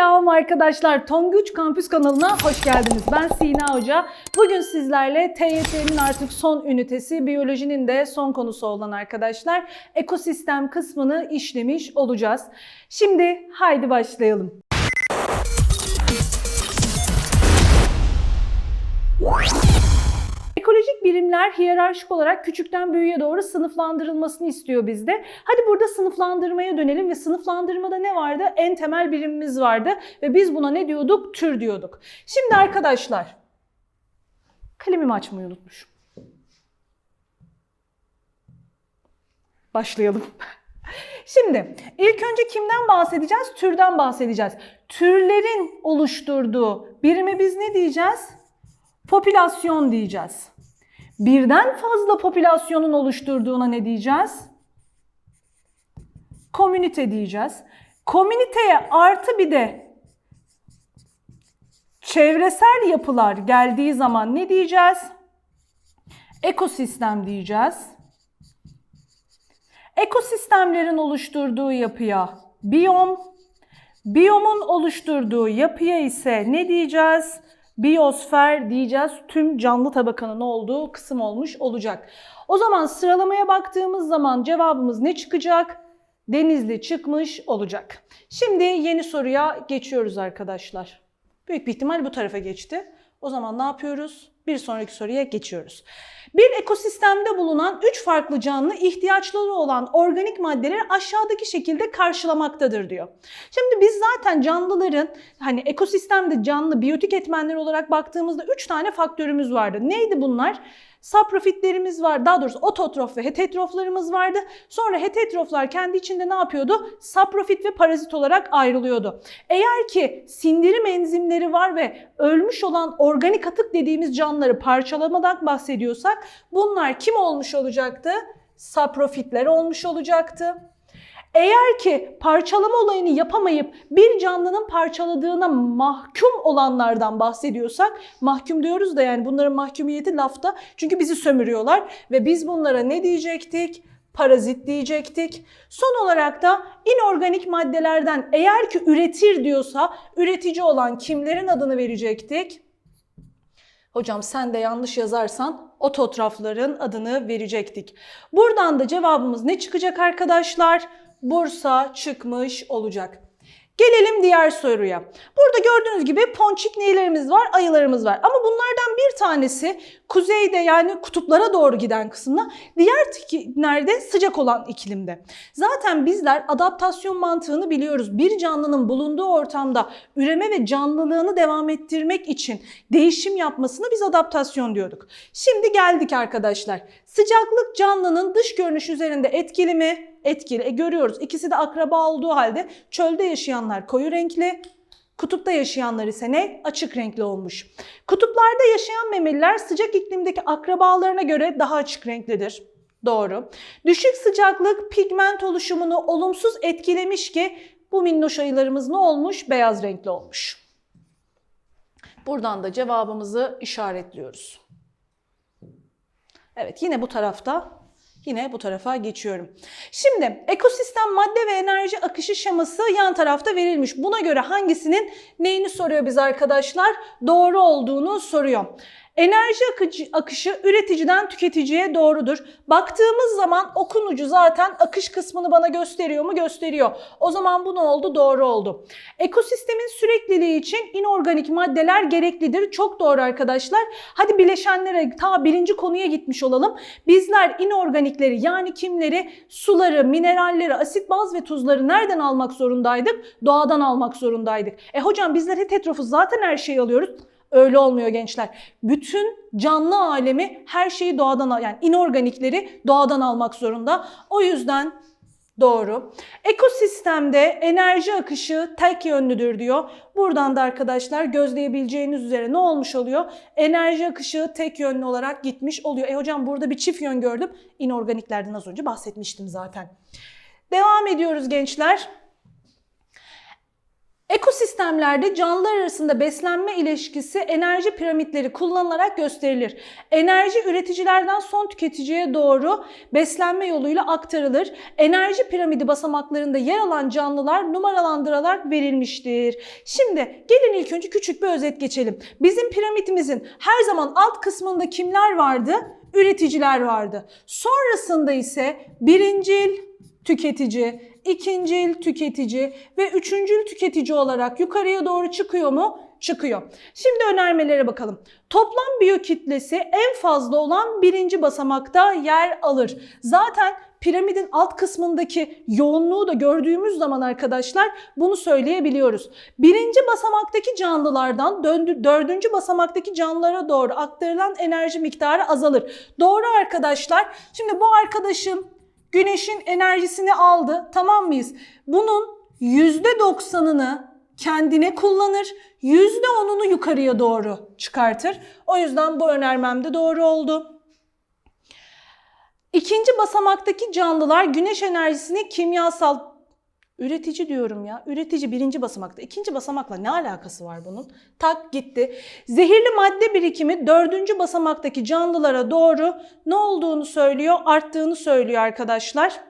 Selam arkadaşlar. Tonguç Kampüs kanalına hoş geldiniz. Ben Sina Hoca. Bugün sizlerle TYT'nin artık son ünitesi, biyolojinin de son konusu olan arkadaşlar ekosistem kısmını işlemiş olacağız. Şimdi haydi başlayalım. Birimler hiyerarşik olarak küçükten büyüğe doğru sınıflandırılmasını istiyor bizde. Hadi burada sınıflandırmaya dönelim ve sınıflandırmada ne vardı? En temel birimimiz vardı ve biz buna ne diyorduk? Tür diyorduk. Şimdi arkadaşlar, kalemimi açmayı unutmuşum. Başlayalım. Şimdi ilk önce kimden bahsedeceğiz? Türden bahsedeceğiz. Türlerin oluşturduğu birime biz ne diyeceğiz? Popülasyon diyeceğiz. Birden fazla popülasyonun oluşturduğuna ne diyeceğiz? Komünite diyeceğiz. Komüniteye artı bir de çevresel yapılar geldiği zaman ne diyeceğiz? Ekosistem diyeceğiz. Ekosistemlerin oluşturduğu yapıya biyom, biyomun oluşturduğu yapıya ise ne diyeceğiz? Biyosfer diyeceğiz. Tüm canlı tabakanın olduğu kısım olmuş olacak. O zaman sıralamaya baktığımız zaman cevabımız ne çıkacak? Denizli çıkmış olacak. Şimdi yeni soruya geçiyoruz arkadaşlar. Büyük bir ihtimal bu tarafa geçti. O zaman ne yapıyoruz? Bir sonraki soruya geçiyoruz. Bir ekosistemde bulunan 3 farklı canlı ihtiyaçları olan organik maddeleri aşağıdaki şekilde karşılamaktadır diyor. Şimdi biz zaten canlıların hani ekosistemde canlı biyotik etmenler olarak baktığımızda 3 tane faktörümüz vardı. Neydi bunlar? Saprofitlerimiz var. Daha doğrusu ototrof ve heterotroflarımız vardı. Sonra heterotroflar kendi içinde ne yapıyordu? Saprofit ve parazit olarak ayrılıyordu. Eğer ki sindirim enzimleri var ve ölmüş olan organik atık dediğimiz canlıları parçalamadan bahsediyorsak bunlar kim olmuş olacaktı? Saprofitler olmuş olacaktı. Eğer ki parçalama olayını yapamayıp bir canlının parçaladığına mahkum olanlardan bahsediyorsak, mahkum diyoruz da yani bunların mahkumiyeti lafta çünkü bizi sömürüyorlar ve biz bunlara ne diyecektik? Parazit diyecektik. Son olarak da inorganik maddelerden eğer ki üretir diyorsa üretici olan kimlerin adını verecektik? Hocam sen de yanlış yazarsan ototrafların adını verecektik. Buradan da cevabımız ne çıkacak arkadaşlar? Bursa çıkmış olacak. Gelelim diğer soruya. Burada gördüğünüz gibi ponçik neylerimiz var? Ayılarımız var. Ama bunlardan bir tanesi kuzeyde yani kutuplara doğru giden kısımda. Diğer nerede? Sıcak olan iklimde. Zaten bizler adaptasyon mantığını biliyoruz. Bir canlının bulunduğu ortamda üreme ve canlılığını devam ettirmek için değişim yapmasına biz adaptasyon diyorduk. Şimdi geldik arkadaşlar. Sıcaklık canlının dış görünüş üzerinde etkili mi? Etkili. E görüyoruz ikisi de akraba olduğu halde çölde yaşayanlar koyu renkli, Kutupta yaşayanlar ise ne? Açık renkli olmuş. Kutuplarda yaşayan memeliler sıcak iklimdeki akrabalarına göre daha açık renklidir. Doğru. Düşük sıcaklık pigment oluşumunu olumsuz etkilemiş ki bu minnoş ayılarımız ne olmuş? Beyaz renkli olmuş. Buradan da cevabımızı işaretliyoruz. Evet yine bu tarafta Yine bu tarafa geçiyorum. Şimdi ekosistem madde ve enerji akışı şeması yan tarafta verilmiş. Buna göre hangisinin neyini soruyor biz arkadaşlar? Doğru olduğunu soruyor. Enerji akıcı, akışı üreticiden tüketiciye doğrudur. Baktığımız zaman okun ucu zaten akış kısmını bana gösteriyor mu? Gösteriyor. O zaman bu ne oldu? Doğru oldu. Ekosistemin sürekliliği için inorganik maddeler gereklidir. Çok doğru arkadaşlar. Hadi bileşenlere ta birinci konuya gitmiş olalım. Bizler inorganikleri yani kimleri? Suları, mineralleri, asit, baz ve tuzları nereden almak zorundaydık? Doğadan almak zorundaydık. E hocam bizler heterofuz zaten her şeyi alıyoruz. Öyle olmuyor gençler. Bütün canlı alemi her şeyi doğadan yani inorganikleri doğadan almak zorunda. O yüzden doğru. Ekosistemde enerji akışı tek yönlüdür diyor. Buradan da arkadaşlar gözleyebileceğiniz üzere ne olmuş oluyor? Enerji akışı tek yönlü olarak gitmiş oluyor. E hocam burada bir çift yön gördüm. İnorganiklerden az önce bahsetmiştim zaten. Devam ediyoruz gençler. Ekosistemlerde canlılar arasında beslenme ilişkisi enerji piramitleri kullanılarak gösterilir. Enerji üreticilerden son tüketiciye doğru beslenme yoluyla aktarılır. Enerji piramidi basamaklarında yer alan canlılar numaralandırarak verilmiştir. Şimdi gelin ilk önce küçük bir özet geçelim. Bizim piramidimizin her zaman alt kısmında kimler vardı? Üreticiler vardı. Sonrasında ise birincil tüketici, ikincil tüketici ve üçüncül tüketici olarak yukarıya doğru çıkıyor mu? Çıkıyor. Şimdi önermelere bakalım. Toplam biyokitlesi en fazla olan birinci basamakta yer alır. Zaten piramidin alt kısmındaki yoğunluğu da gördüğümüz zaman arkadaşlar bunu söyleyebiliyoruz. Birinci basamaktaki canlılardan döndü- dördüncü basamaktaki canlılara doğru aktarılan enerji miktarı azalır. Doğru arkadaşlar. Şimdi bu arkadaşım güneşin enerjisini aldı tamam mıyız? Bunun %90'ını kendine kullanır, %10'unu yukarıya doğru çıkartır. O yüzden bu önermem de doğru oldu. İkinci basamaktaki canlılar güneş enerjisini kimyasal üretici diyorum ya. Üretici birinci basamakta. İkinci basamakla ne alakası var bunun? Tak gitti. Zehirli madde birikimi dördüncü basamaktaki canlılara doğru ne olduğunu söylüyor? Arttığını söylüyor arkadaşlar.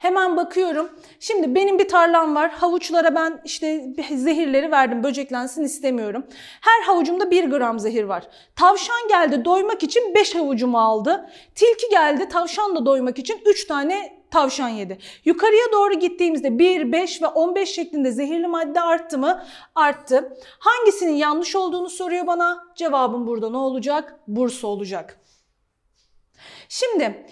Hemen bakıyorum. Şimdi benim bir tarlam var. Havuçlara ben işte zehirleri verdim. Böceklensin istemiyorum. Her havucumda 1 gram zehir var. Tavşan geldi doymak için 5 havucumu aldı. Tilki geldi tavşanla doymak için 3 tane tavşan yedi. Yukarıya doğru gittiğimizde 1, 5 ve 15 şeklinde zehirli madde arttı mı? Arttı. Hangisinin yanlış olduğunu soruyor bana. Cevabım burada ne olacak? Bursa olacak. Şimdi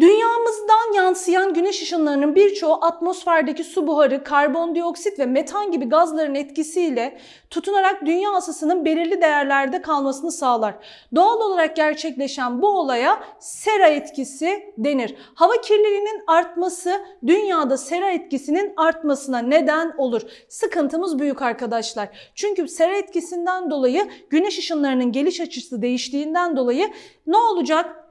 Dünyamızdan yansıyan güneş ışınlarının birçoğu atmosferdeki su buharı, karbondioksit ve metan gibi gazların etkisiyle tutunarak dünya ısısının belirli değerlerde kalmasını sağlar. Doğal olarak gerçekleşen bu olaya sera etkisi denir. Hava kirliliğinin artması dünyada sera etkisinin artmasına neden olur. Sıkıntımız büyük arkadaşlar. Çünkü sera etkisinden dolayı güneş ışınlarının geliş açısı değiştiğinden dolayı ne olacak?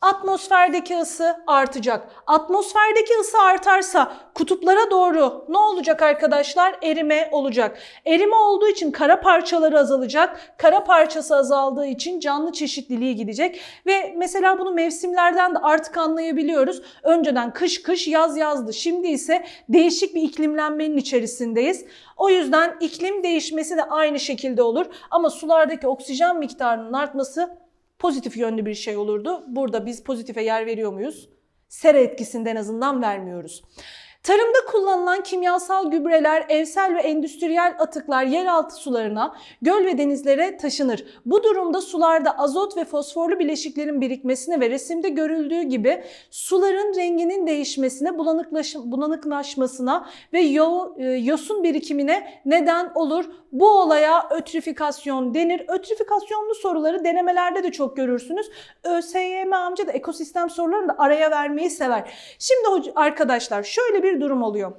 Atmosferdeki ısı artacak. Atmosferdeki ısı artarsa kutuplara doğru ne olacak arkadaşlar? Erime olacak. Erime olduğu için kara parçaları azalacak. Kara parçası azaldığı için canlı çeşitliliği gidecek. Ve mesela bunu mevsimlerden de artık anlayabiliyoruz. Önceden kış kış yaz yazdı. Şimdi ise değişik bir iklimlenmenin içerisindeyiz. O yüzden iklim değişmesi de aynı şekilde olur. Ama sulardaki oksijen miktarının artması pozitif yönlü bir şey olurdu. Burada biz pozitife yer veriyor muyuz? Sera etkisinde en azından vermiyoruz. Tarımda kullanılan kimyasal gübreler, evsel ve endüstriyel atıklar yeraltı sularına, göl ve denizlere taşınır. Bu durumda sularda azot ve fosforlu bileşiklerin birikmesine ve resimde görüldüğü gibi suların renginin değişmesine, bulanıklaş bulanıklaşmasına ve yo e, yosun birikimine neden olur. Bu olaya ötrifikasyon denir. Ötrifikasyonlu soruları denemelerde de çok görürsünüz. ÖSYM amca da ekosistem sorularını da araya vermeyi sever. Şimdi arkadaşlar şöyle bir durum oluyor.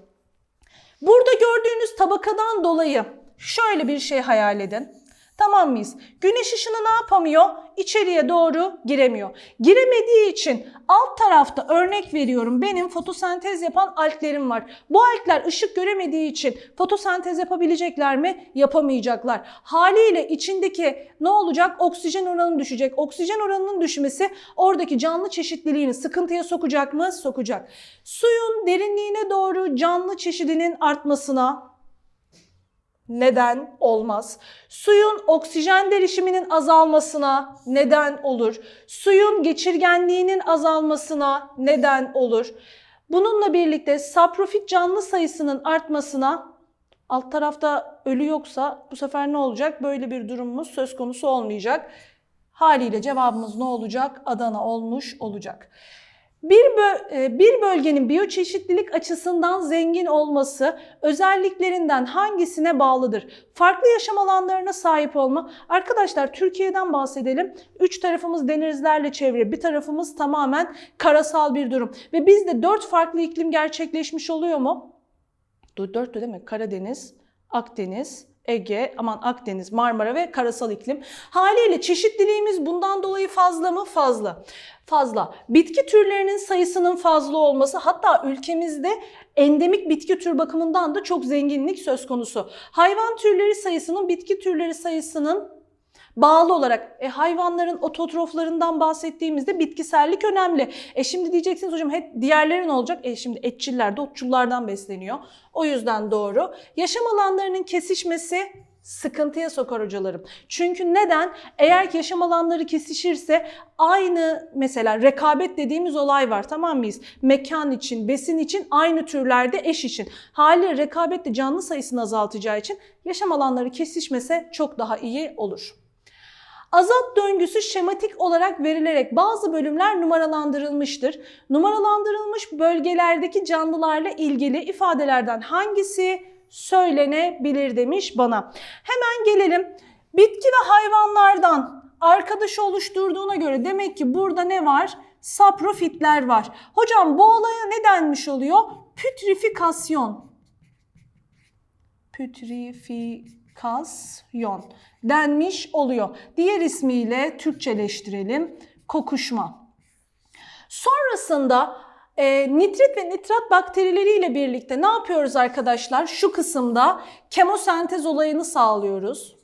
Burada gördüğünüz tabakadan dolayı şöyle bir şey hayal edin. Tamam mıyız? Güneş ışını ne yapamıyor? İçeriye doğru giremiyor. Giremediği için alt tarafta örnek veriyorum benim fotosentez yapan alglerim var. Bu algler ışık göremediği için fotosentez yapabilecekler mi? Yapamayacaklar. Haliyle içindeki ne olacak? Oksijen oranı düşecek. Oksijen oranının düşmesi oradaki canlı çeşitliliğini sıkıntıya sokacak mı? Sokacak. Suyun derinliğine doğru canlı çeşidinin artmasına neden olmaz? Suyun oksijen derişiminin azalmasına neden olur. Suyun geçirgenliğinin azalmasına neden olur. Bununla birlikte saprofit canlı sayısının artmasına alt tarafta ölü yoksa bu sefer ne olacak? Böyle bir durumumuz söz konusu olmayacak. Haliyle cevabımız ne olacak? Adana olmuş olacak. Bir, bö e, bir bölgenin biyoçeşitlilik açısından zengin olması özelliklerinden hangisine bağlıdır? Farklı yaşam alanlarına sahip olma. Arkadaşlar Türkiye'den bahsedelim. Üç tarafımız denizlerle çevrili, bir tarafımız tamamen karasal bir durum. Ve bizde dört farklı iklim gerçekleşmiş oluyor mu? Dörttü değil mi? Karadeniz, Akdeniz, Ege, aman Akdeniz, Marmara ve karasal iklim. Haliyle çeşitliliğimiz bundan dolayı fazla mı? Fazla. Fazla. Bitki türlerinin sayısının fazla olması hatta ülkemizde endemik bitki tür bakımından da çok zenginlik söz konusu. Hayvan türleri sayısının bitki türleri sayısının bağlı olarak e, hayvanların ototroflarından bahsettiğimizde bitkisellik önemli. E şimdi diyeceksiniz hocam hep diğerleri ne olacak? E şimdi etçiller de otçullardan besleniyor. O yüzden doğru. Yaşam alanlarının kesişmesi sıkıntıya sokar hocalarım. Çünkü neden? Eğer ki yaşam alanları kesişirse aynı mesela rekabet dediğimiz olay var tamam mıyız? Mekan için, besin için aynı türlerde eş için. Hali rekabetle canlı sayısını azaltacağı için yaşam alanları kesişmese çok daha iyi olur. Azat döngüsü şematik olarak verilerek bazı bölümler numaralandırılmıştır. Numaralandırılmış bölgelerdeki canlılarla ilgili ifadelerden hangisi söylenebilir demiş bana. Hemen gelelim. Bitki ve hayvanlardan arkadaş oluşturduğuna göre demek ki burada ne var? Saprofitler var. Hocam bu olaya ne denmiş oluyor? Pütrifikasyon. Pütrifikasyon denmiş oluyor. Diğer ismiyle Türkçeleştirelim. Kokuşma. Sonrasında e, nitrit ve nitrat bakterileriyle birlikte ne yapıyoruz arkadaşlar? Şu kısımda kemosentez olayını sağlıyoruz.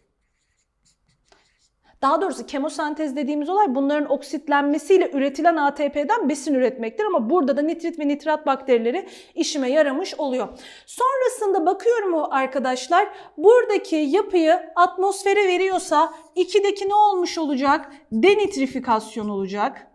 Daha doğrusu kemosentez dediğimiz olay bunların oksitlenmesiyle üretilen ATP'den besin üretmektir ama burada da nitrit ve nitrat bakterileri işime yaramış oluyor. Sonrasında bakıyorum arkadaşlar buradaki yapıyı atmosfere veriyorsa 2'deki ne olmuş olacak? Denitrifikasyon olacak.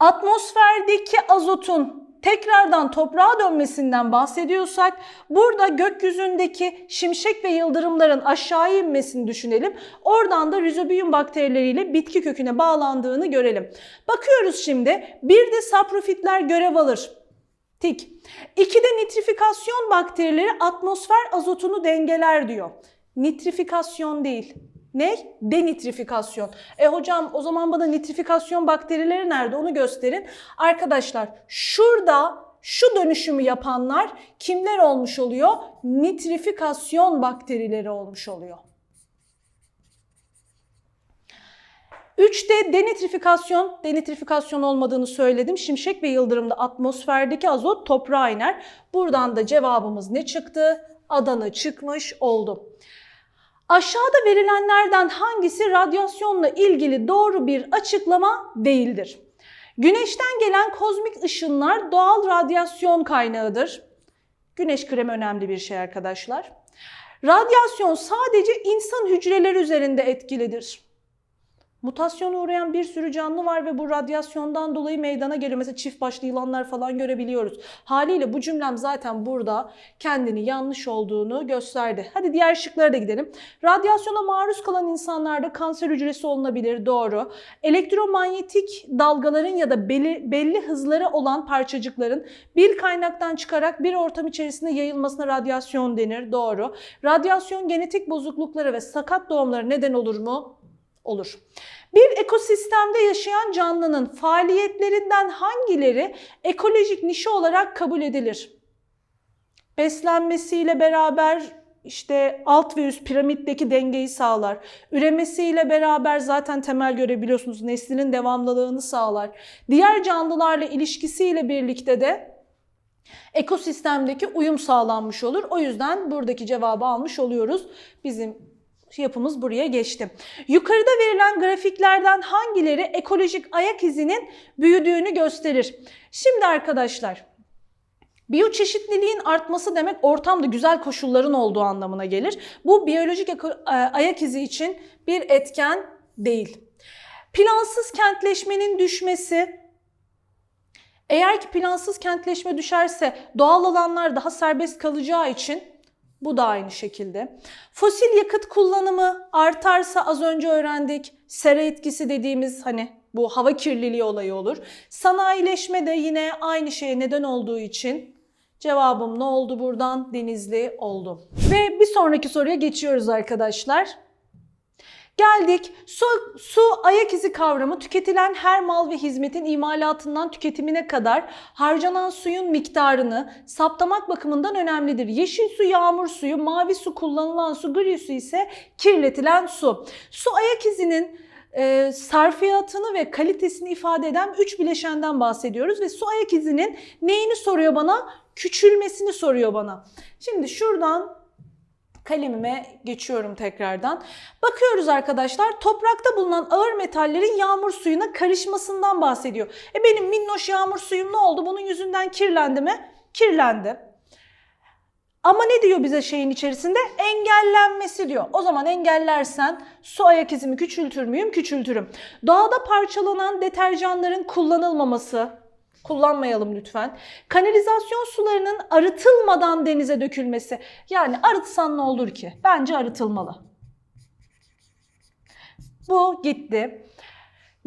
Atmosferdeki azotun tekrardan toprağa dönmesinden bahsediyorsak burada gökyüzündeki şimşek ve yıldırımların aşağı inmesini düşünelim. Oradan da rizobiyum bakterileriyle bitki köküne bağlandığını görelim. Bakıyoruz şimdi bir de saprofitler görev alır. Tik. İki de nitrifikasyon bakterileri atmosfer azotunu dengeler diyor. Nitrifikasyon değil. Ne? Denitrifikasyon. E hocam o zaman bana nitrifikasyon bakterileri nerede onu gösterin. Arkadaşlar şurada şu dönüşümü yapanlar kimler olmuş oluyor? Nitrifikasyon bakterileri olmuş oluyor. 3'te denitrifikasyon, denitrifikasyon olmadığını söyledim. Şimşek ve yıldırımda atmosferdeki azot toprağa iner. Buradan da cevabımız ne çıktı? Adana çıkmış oldu. Aşağıda verilenlerden hangisi radyasyonla ilgili doğru bir açıklama değildir? Güneşten gelen kozmik ışınlar doğal radyasyon kaynağıdır. Güneş kremi önemli bir şey arkadaşlar. Radyasyon sadece insan hücreleri üzerinde etkilidir. Mutasyona uğrayan bir sürü canlı var ve bu radyasyondan dolayı meydana geliyor. Mesela çift başlı yılanlar falan görebiliyoruz. Haliyle bu cümlem zaten burada kendini yanlış olduğunu gösterdi. Hadi diğer şıklara da gidelim. Radyasyona maruz kalan insanlarda kanser hücresi olunabilir. Doğru. Elektromanyetik dalgaların ya da belli, belli hızları olan parçacıkların bir kaynaktan çıkarak bir ortam içerisinde yayılmasına radyasyon denir. Doğru. Radyasyon genetik bozukluklara ve sakat doğumlara neden olur mu? Olur. Bir ekosistemde yaşayan canlının faaliyetlerinden hangileri ekolojik nişi olarak kabul edilir? Beslenmesiyle beraber işte alt ve üst piramitteki dengeyi sağlar. Üremesiyle beraber zaten temel görebiliyorsunuz neslinin devamlılığını sağlar. Diğer canlılarla ilişkisiyle birlikte de ekosistemdeki uyum sağlanmış olur. O yüzden buradaki cevabı almış oluyoruz. Bizim yapımız buraya geçti. Yukarıda verilen grafiklerden hangileri ekolojik ayak izinin büyüdüğünü gösterir? Şimdi arkadaşlar Biyoçeşitliliğin artması demek ortamda güzel koşulların olduğu anlamına gelir. Bu biyolojik ayak izi için bir etken değil. Plansız kentleşmenin düşmesi, eğer ki plansız kentleşme düşerse doğal alanlar daha serbest kalacağı için bu da aynı şekilde. Fosil yakıt kullanımı artarsa az önce öğrendik. Sera etkisi dediğimiz hani bu hava kirliliği olayı olur. Sanayileşme de yine aynı şeye neden olduğu için cevabım ne oldu buradan? Denizli oldu. Ve bir sonraki soruya geçiyoruz arkadaşlar. Geldik. Su, su ayak izi kavramı tüketilen her mal ve hizmetin imalatından tüketimine kadar harcanan suyun miktarını saptamak bakımından önemlidir. Yeşil su yağmur suyu, mavi su kullanılan su, gri su ise kirletilen su. Su ayak izinin e, sarfiyatını ve kalitesini ifade eden 3 bileşenden bahsediyoruz ve su ayak izinin neyini soruyor bana? Küçülmesini soruyor bana. Şimdi şuradan kalemime geçiyorum tekrardan. Bakıyoruz arkadaşlar toprakta bulunan ağır metallerin yağmur suyuna karışmasından bahsediyor. E benim minnoş yağmur suyum ne oldu? Bunun yüzünden kirlendi mi? Kirlendi. Ama ne diyor bize şeyin içerisinde? Engellenmesi diyor. O zaman engellersen su ayak izimi küçültür müyüm? Küçültürüm. Doğada parçalanan deterjanların kullanılmaması, kullanmayalım lütfen. Kanalizasyon sularının arıtılmadan denize dökülmesi. Yani arıtsan ne olur ki? Bence arıtılmalı. Bu gitti.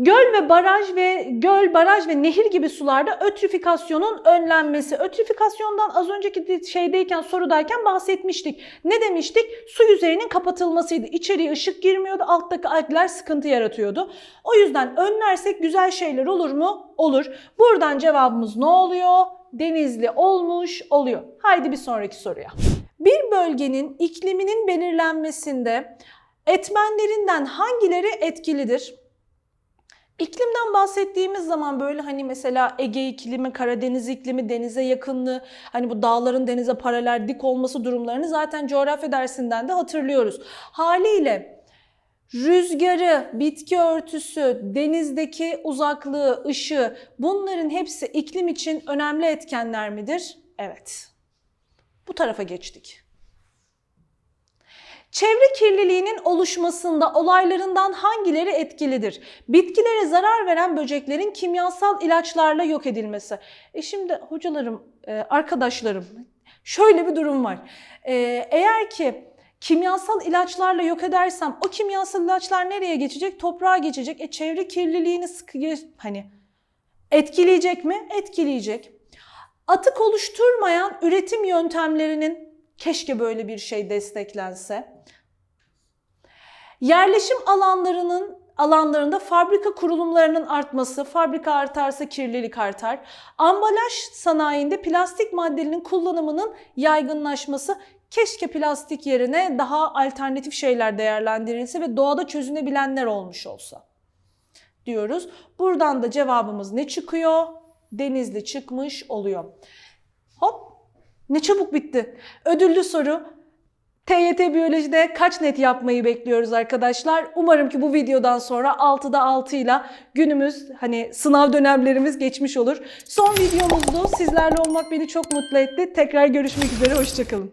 Göl ve baraj ve göl, baraj ve nehir gibi sularda ötrifikasyonun önlenmesi. Ötrifikasyondan az önceki şeydeyken, sorudayken bahsetmiştik. Ne demiştik? Su yüzeyinin kapatılmasıydı. İçeriye ışık girmiyordu, alttaki algler sıkıntı yaratıyordu. O yüzden önlersek güzel şeyler olur mu? Olur. Buradan cevabımız ne oluyor? Denizli olmuş oluyor. Haydi bir sonraki soruya. Bir bölgenin ikliminin belirlenmesinde etmenlerinden hangileri etkilidir? İklimden bahsettiğimiz zaman böyle hani mesela Ege iklimi, Karadeniz iklimi, denize yakınlığı, hani bu dağların denize paralel dik olması durumlarını zaten coğrafya dersinden de hatırlıyoruz. Haliyle rüzgarı, bitki örtüsü, denizdeki uzaklığı, ışığı bunların hepsi iklim için önemli etkenler midir? Evet. Bu tarafa geçtik. Çevre kirliliğinin oluşmasında olaylarından hangileri etkilidir? Bitkilere zarar veren böceklerin kimyasal ilaçlarla yok edilmesi. E şimdi hocalarım, e, arkadaşlarım şöyle bir durum var. E, Eğer ki kimyasal ilaçlarla yok edersem o kimyasal ilaçlar nereye geçecek? Toprağa geçecek. E çevre kirliliğini sıkı hani etkileyecek mi? Etkileyecek. Atık oluşturmayan üretim yöntemlerinin keşke böyle bir şey desteklense. Yerleşim alanlarının alanlarında fabrika kurulumlarının artması, fabrika artarsa kirlilik artar. Ambalaj sanayinde plastik maddenin kullanımının yaygınlaşması, keşke plastik yerine daha alternatif şeyler değerlendirilse ve doğada çözünebilenler olmuş olsa diyoruz. Buradan da cevabımız ne çıkıyor? Denizli çıkmış oluyor. Hop ne çabuk bitti. Ödüllü soru. TYT Biyoloji'de kaç net yapmayı bekliyoruz arkadaşlar? Umarım ki bu videodan sonra 6'da 6 ile günümüz hani sınav dönemlerimiz geçmiş olur. Son videomuzdu. Sizlerle olmak beni çok mutlu etti. Tekrar görüşmek üzere. Hoşçakalın.